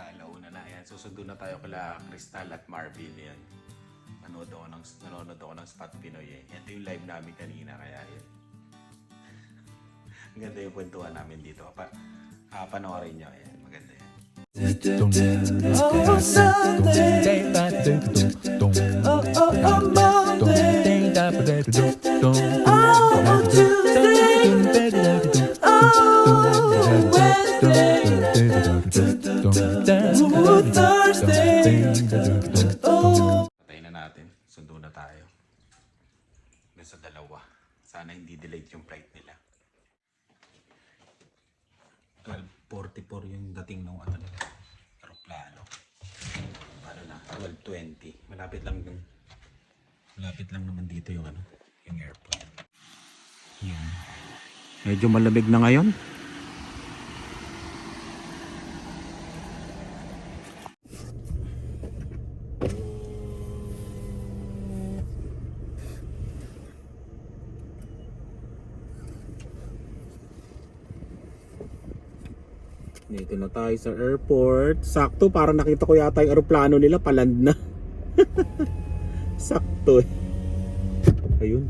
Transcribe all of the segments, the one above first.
mag-aalauna na. Ayan, susundo na tayo kala Crystal at Marvin. Yan. Nanood ako ng, nanonood ako ng Spot Pinoy eh. Ito yung live namin kanina, kaya yun. Ang ganda yung kwentuhan namin dito. Pa, ah, panoorin nyo. Ayan, maganda yan. Patayin na natin. Sundo na tayo. Sa dalawa. Sana hindi delayed yung flight nila. 12.44 yung dating ng ano nila. Aeroplano. Paano na? 12.20. Malapit lang yung malapit lang naman dito yung ano, yung airport. Yan. Medyo malamig na ngayon. Dito na tayo sa airport. Sakto, parang nakita ko yata yung aeroplano nila, paland na. Sakto eh. Ayun.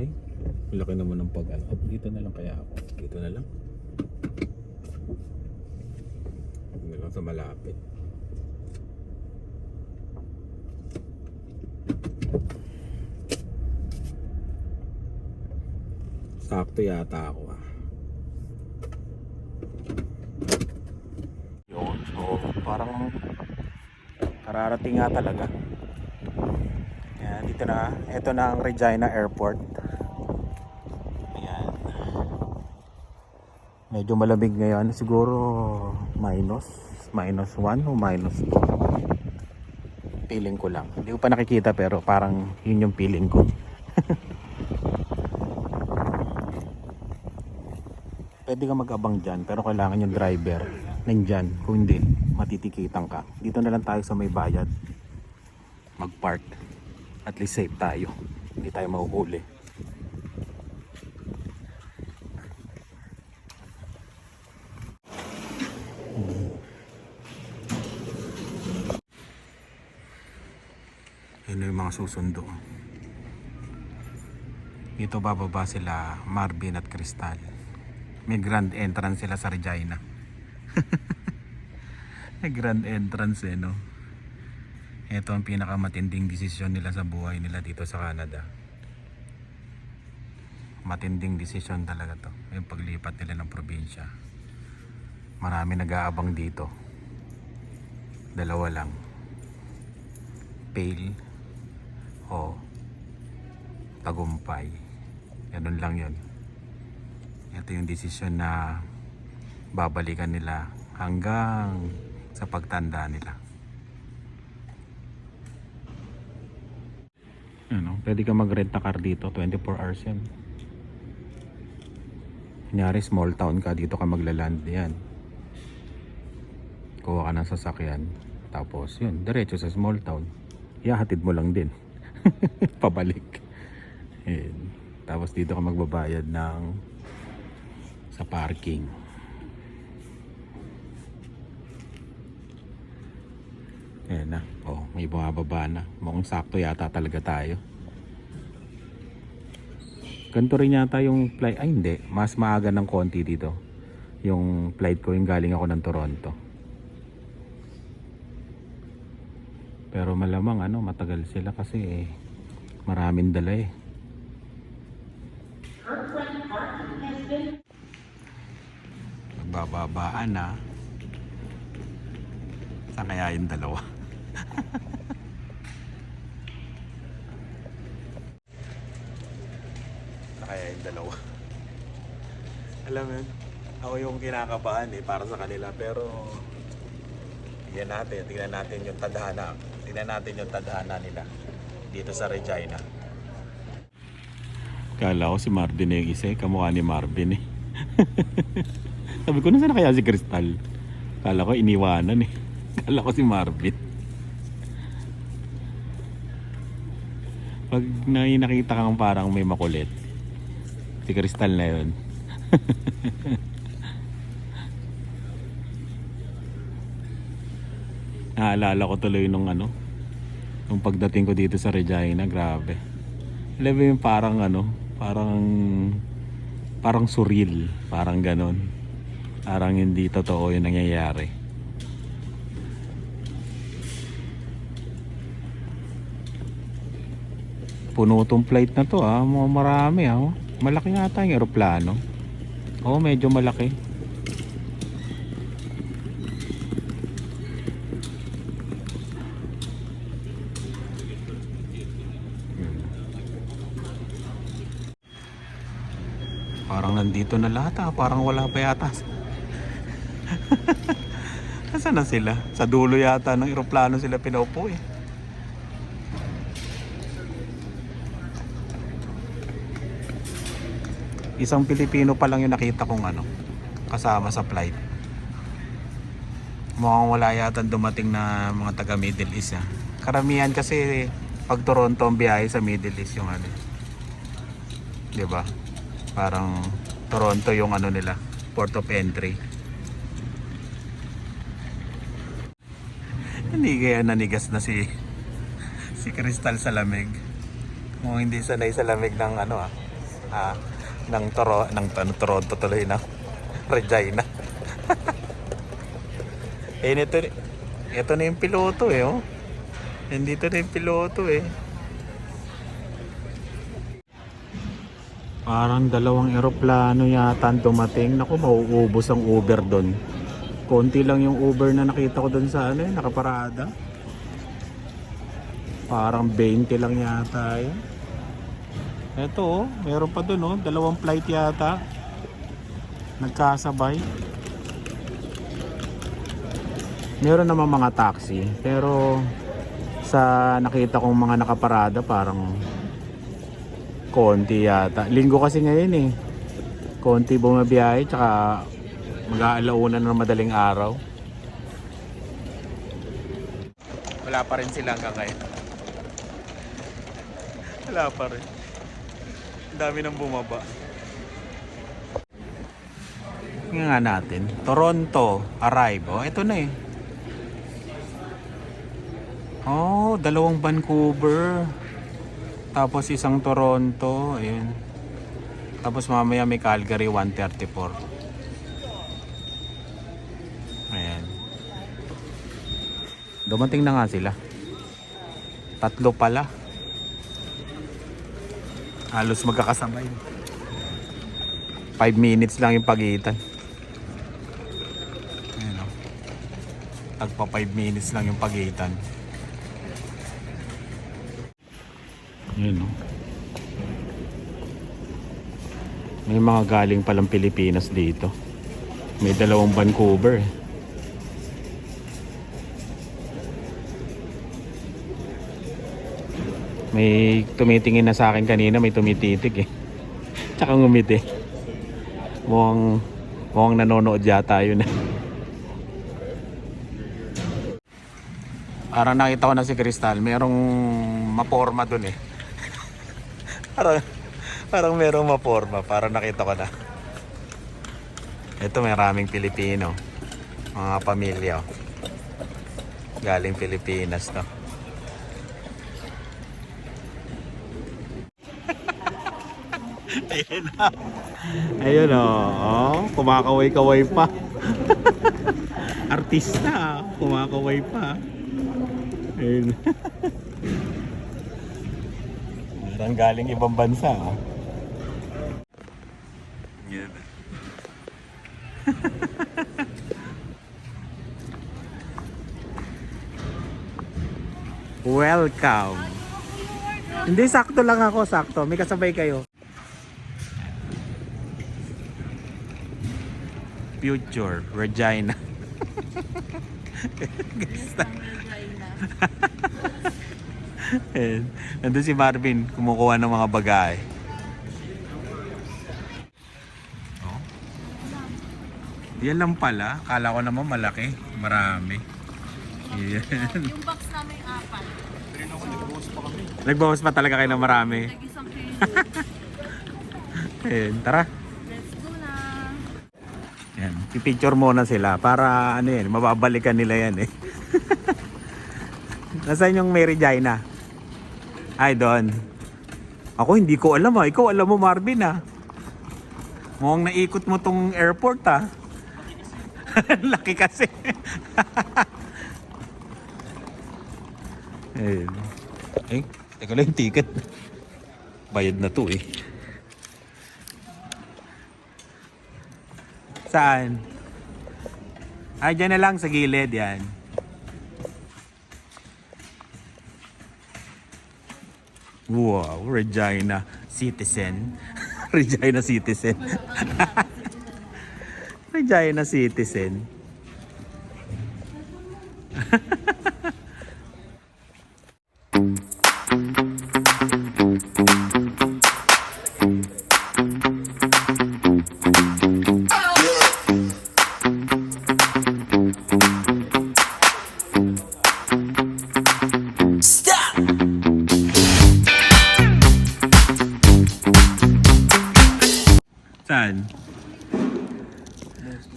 Ay, laki naman ng pag ano. Oh, dito na lang kaya ako. Dito na lang. Dito na lang sa malapit. Sakto yata ako ah. Yun, so parang kararating nga talaga. Yan, dito na. Ito na ang Regina Airport. Ayan. Medyo malamig ngayon. Siguro minus. Minus 1 o minus 2. Feeling ko lang. Hindi ko pa nakikita pero parang yun yung feeling ko. Pwede ka mag-abang dyan pero kailangan yung driver nandyan. Kung hindi, matitikitan ka. Dito na lang tayo sa may bayad. Mag-park. At least safe tayo. Hindi tayo mahuhuli. Yun yung mga susundo. Dito bababa sila Marvin at Crystal. May grand entrance sila sa Regina. May grand entrance eh no. Ito ang pinakamatinding desisyon nila sa buhay nila dito sa Canada. Matinding desisyon talaga to. Yung paglipat nila ng probinsya. Marami nag-aabang dito. Dalawa lang. Pale o tagumpay. Ganun lang yun. Ito yung desisyon na babalikan nila hanggang sa pagtanda nila. Ano, pwede ka mag-rent car dito, 24 hours yan. Kunyari small town ka, dito ka maglaland yan. Kuha ka ng sasakyan, tapos yun, diretso sa small town. Ihahatid mo lang din. Pabalik. Yun. Tapos dito ka magbabayad ng sa parking. Ayan na. Oh, may bumababa na. Mukhang sakto yata talaga tayo. Ganito rin yata yung flight. Ay hindi. Mas maaga ng konti dito. Yung flight ko yung galing ako ng Toronto. Pero malamang ano, matagal sila kasi eh, maraming dala eh. Nagbababaan na. Saan kaya yung dalawa? Kaya yung dalawa? Alam mo yun, ako yung kinakabahan eh para sa kanila pero tingnan natin, tingnan natin yung tadhana. Tingnan natin yung tadhana nila dito sa Regina. Kala ko si Marvin yung isa eh, kamukha ni Marvin eh. Sabi ko, na kaya si Crystal? Kala ko iniwanan eh. Kala ko si Marvin. Pag may nakita kang parang may makulit, si Crystal na yun. Naalala ko tuloy nung ano, nung pagdating ko dito sa Regina, grabe. Alam mo yung parang ano, parang parang surreal, parang ganon. Parang hindi totoo yung nangyayari. Puno tong flight na to ah, marami ah. oh. Malaki nga ata yung aeroplano. Oo, medyo malaki. Parang nandito na lahat ah. Parang wala pa yata. Nasaan na sila? Sa dulo yata ng eroplano sila pinaupo eh. Isang Pilipino pa lang yung nakita kong ano, kasama sa flight. Mukhang wala yata dumating na mga taga Middle East ah. Karamihan kasi pag Toronto ang biyahe sa Middle East yung ano. 'Di ba? Parang Toronto yung ano nila, port of entry. Hindi kaya nanigas na si si Crystal sa lamig. Kung hindi sanay sa lamig ng ano ah, ah ng Toro ng ano, Toronto tuloy na Regina. eh ito ito na yung piloto eh oh. Nandito na yung piloto eh. Parang dalawang eroplano yata dumating. Naku, mauubos ang Uber doon. Konti lang yung Uber na nakita ko doon sa ano eh, nakaparada. Parang 20 lang yata yun. Eto oh, meron pa doon oh, dalawang flight yata. Nagkasabay. Meron naman mga taxi, pero sa nakita kong mga nakaparada parang konti yata. Linggo kasi ngayon eh. Konti bumabiyahe tsaka mag-aalauna ng madaling araw. Wala pa rin sila hanggang ngayon. Wala pa rin. Dami nang bumaba. Nga natin. Toronto, arrive. Oh, ito na eh. Oh, dalawang Vancouver. Tapos isang Toronto. Ayun. Tapos mamaya may Calgary 134. Ayan. Dumating na nga sila. Tatlo pala. Halos magkakasabay. 5 minutes lang yung pagitan. Ayan o. Tagpa 5 minutes lang yung pagitan. Ayan o. May mga galing palang Pilipinas dito. May dalawang Vancouver. eh. May tumitingin na sa akin kanina, may tumititig eh. Tsaka ngumiti. Mukhang, mukhang nanonood yata yun. Parang nakita ko na si Crystal, merong maporma dun eh. parang, parang merong maporma, parang nakita ko na. Ito may maraming Pilipino. Mga pamilya. Galing Pilipinas to. Ayun na. Ayun o. Oh. Kumakaway-kaway pa. Artista. Kumakaway pa. Ayun. Parang galing ibang bansa. ah. Yan. Welcome. Hindi, sakto lang ako, sakto. May kasabay kayo. Future, Regina. Gasta. Ayan. Nandun si Marvin, kumukuha ng mga bagay. Oh. Yan lang pala. Kala ko naman malaki. Marami. Yan. Yung box namin apat. Nagbawas pa talaga kayo ng marami. Nag-isang kilo. Tara. Yan. Pipicture muna sila para ano yan, mababalikan nila yan eh. Nasaan yung Mary Jaina? Ay, doon. Ako hindi ko alam ah. Ikaw alam mo Marvin ah. Mukhang naikot mo tong airport ah. Laki kasi. Ayun. Eh, teka lang ticket. Bayad na to eh. Saan? Ay, dyan na lang sa gilid yan. Wow, Regina Citizen. Regina Citizen. Regina Citizen.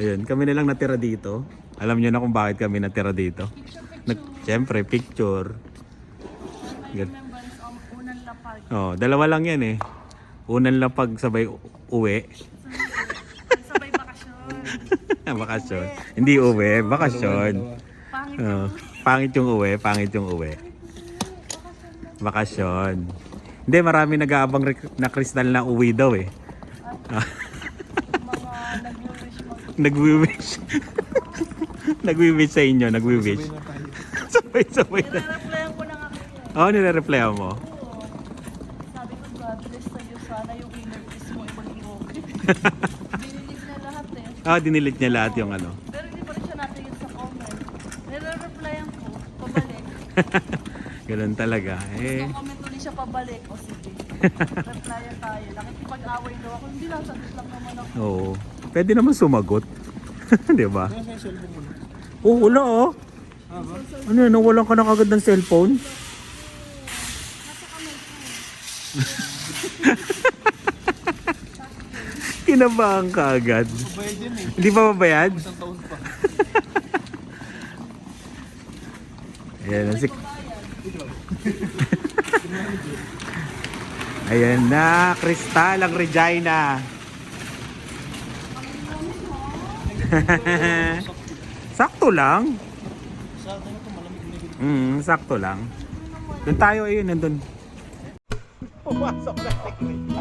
Ayun, kami na lang natira dito. Alam niyo na kung bakit kami natira dito. Nag, Siyempre, picture. Gan-. Oh, dalawa lang yan eh. Unang lapag sabay uwi. Sabay bakasyon. bakasyon. Hindi uwi, bakasyon. Pangit Oh, pangit yung uwi, pangit yung uwi. Bakasyon. Hindi, marami nag-aabang na kristal na uwi daw eh. mga. Nagwi-wish. Nagwi-wish sa inyo, nagwi-wish. Sabay-sabay na. Nire-replyan ko na nga kayo. Oo, oh, nire-replyan mo. Oo. Sabi ko, God bless sa'yo. Sana yung inner peace mo ibang okay. Binilig na lahat eh. Ah, dinilit niya lahat yung ano. Pero hindi pa rin siya natingin sa comment. Nire-replyan ko. Pabalik. Ganun talaga. Eh, Kung comment ulit siya pabalik. O sige. Replyan Nakikipag-away daw ako. Hindi lang. Sagot lang naman ako. oo. Pwede naman sumagot. Di ba? Oo, wala oh. Ano yan, nawalan ka na kagad ng cellphone? Kinabahan ka agad. Hindi pa mabayad? Isang taon pa. Ayan, si... Ayan na, Kristal ang Regina. sakto lang. Mm, sakto lang. Doon tayo ayun, nandun. Pumasok na Dinala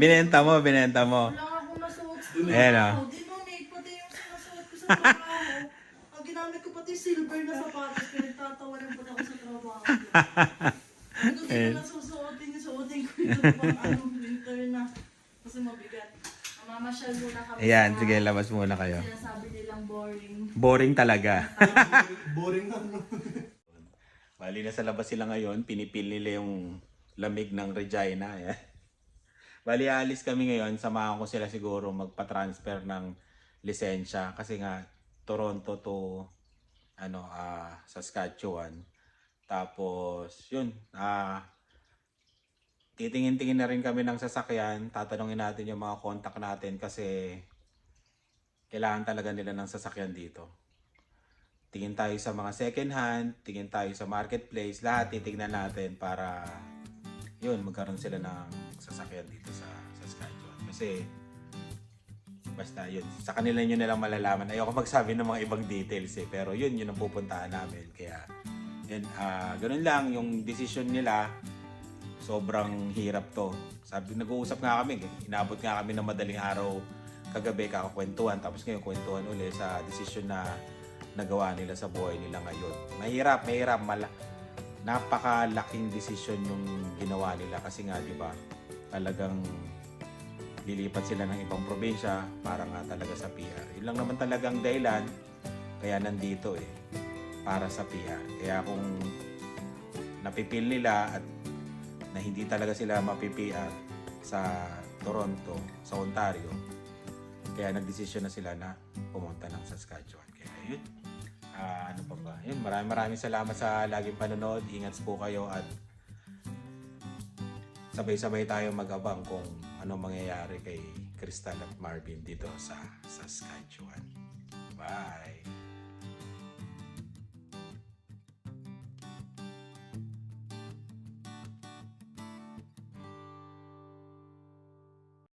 Binenta mo, binenta mo. Wala akong nasuot. Ayan ah. Oh, dinonate pati yung sinasuot ko sa trabaho. Ang ginamit ko pati silver na sapatos. Pinagtatawanan pa ako sa trabaho. Ano di ko na susuotin yung suotin ko yung pang anong winter na. Kasi mabigat. Mamamasyal muna kami Ayan, sa sige, labas muna kayo. Sinasabi nilang boring. Boring talaga. Boring na. no? Bali na sa labas sila ngayon, pinipil nila yung lamig ng Regina. Ayan. Bali, aalis kami ngayon. Samahan ko sila siguro magpa-transfer ng lisensya. Kasi nga, Toronto to ano, ah, Saskatchewan. Tapos, yun, ah, titingin-tingin na rin kami ng sasakyan. Tatanungin natin yung mga contact natin kasi kailangan talaga nila ng sasakyan dito. Tingin tayo sa mga second hand, tingin tayo sa marketplace, lahat titignan natin para yun, magkaroon sila ng sasakyan dito sa Saskatchewan. Kasi basta yun, sa kanila nyo nalang malalaman. Ayoko magsabi ng mga ibang details eh, pero yun, yun ang pupuntahan namin. Kaya yun, ah ganun lang, yung decision nila, sobrang hirap to. Sabi, nag-uusap nga kami, inabot nga kami ng madaling araw kagabi kakakwentuhan, tapos ngayon kwentuhan uli sa decision na nagawa nila sa buhay nila ngayon. Mahirap, mahirap, mala napakalaking desisyon yung ginawa nila kasi nga 'di ba talagang lilipat sila ng ibang probinsya para nga talaga sa PR. Yun lang naman talagang dahilan kaya nandito eh para sa PR. Kaya kung napipil nila at na hindi talaga sila mapi-PR, sa Toronto, sa Ontario. Kaya nagdesisyon na sila na pumunta ng Saskatchewan. Kaya yun. Ah, ano pa ba? Yun, maraming maraming salamat sa laging panonood. Ingat po kayo at sabay-sabay tayo mag-abang kung ano mangyayari kay Crystal at Marvin dito sa Saskatchewan. Bye!